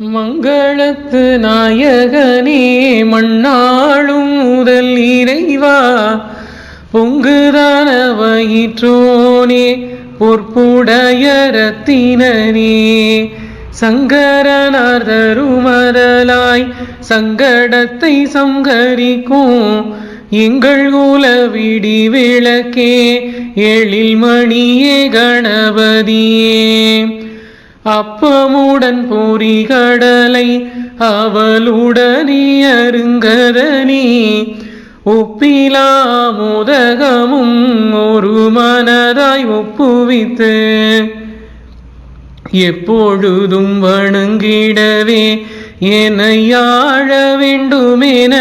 மங்களத்து நாயகனே மண்ணாளும் முதல் இறைவா. பொங்குதான வயிற்றோனே பொற்புடைய ரத்தினனே சங்கரனார் தருமரலாய் சங்கடத்தை சங்கரிக்கும் எங்கள் குலவிடி விளக்கே எழில் மணியே கணபதியே. அப்பமுடன் பூரி கடலை அவளுடனே அருங்கதனி. ஒப்பிலா முதகமும் ஒரு மனதாய் ஒப்புவித்து எப்பொழுதும் வணங்கிடவே என்னை ஆழ வேண்டுமென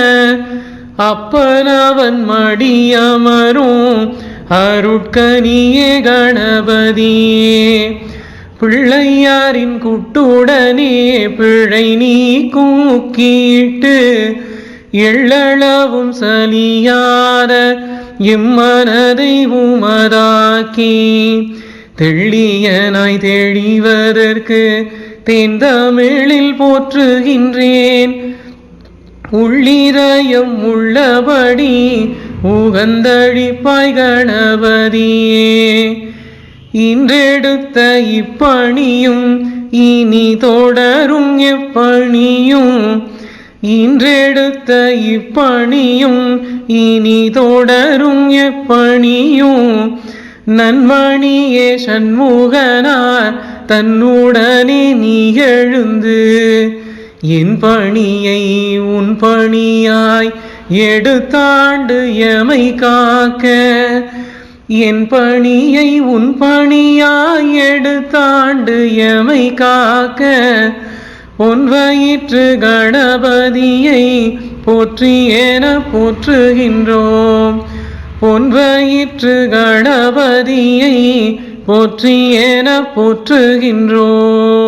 அப்பனவன் மடியமரும் அருட்கனியே கணபதியே. பிள்ளையாரின் குட்டுடனே பிழை நீக்கும் முக்கிட்டு எள்ளளவும் சலியாத இம்மனதை உமதாக்கி தெள்ளியனாய் தெளிவதற்கு தேந்தமிழில் போற்றுகின்றேன். உள்ளிரயம் உள்ளபடி உகந்தழிப்பாய் கணபதியே. இன்றெடுத்த இப்பணியும் இனி தொடரும் எப்பணியும். இன்றெடுத்த இப்பணியும் இனி தொடரும் எப்பணியும். நன்மணியே சண்முகனார் தன்னுடனே நீ எழுந்து என் பணியை உன் பணியாய் எடுத்தாண்டு எமை காக்க என் பணியை உன் பணியாய் எடுத்தாண்டு எமை காக்க உன் வயிற்று கணபதியை போற்றி என போற்றுகின்றோம். உன் வயிற்று கணபதியை போற்றி என போற்றுகின்றோம்.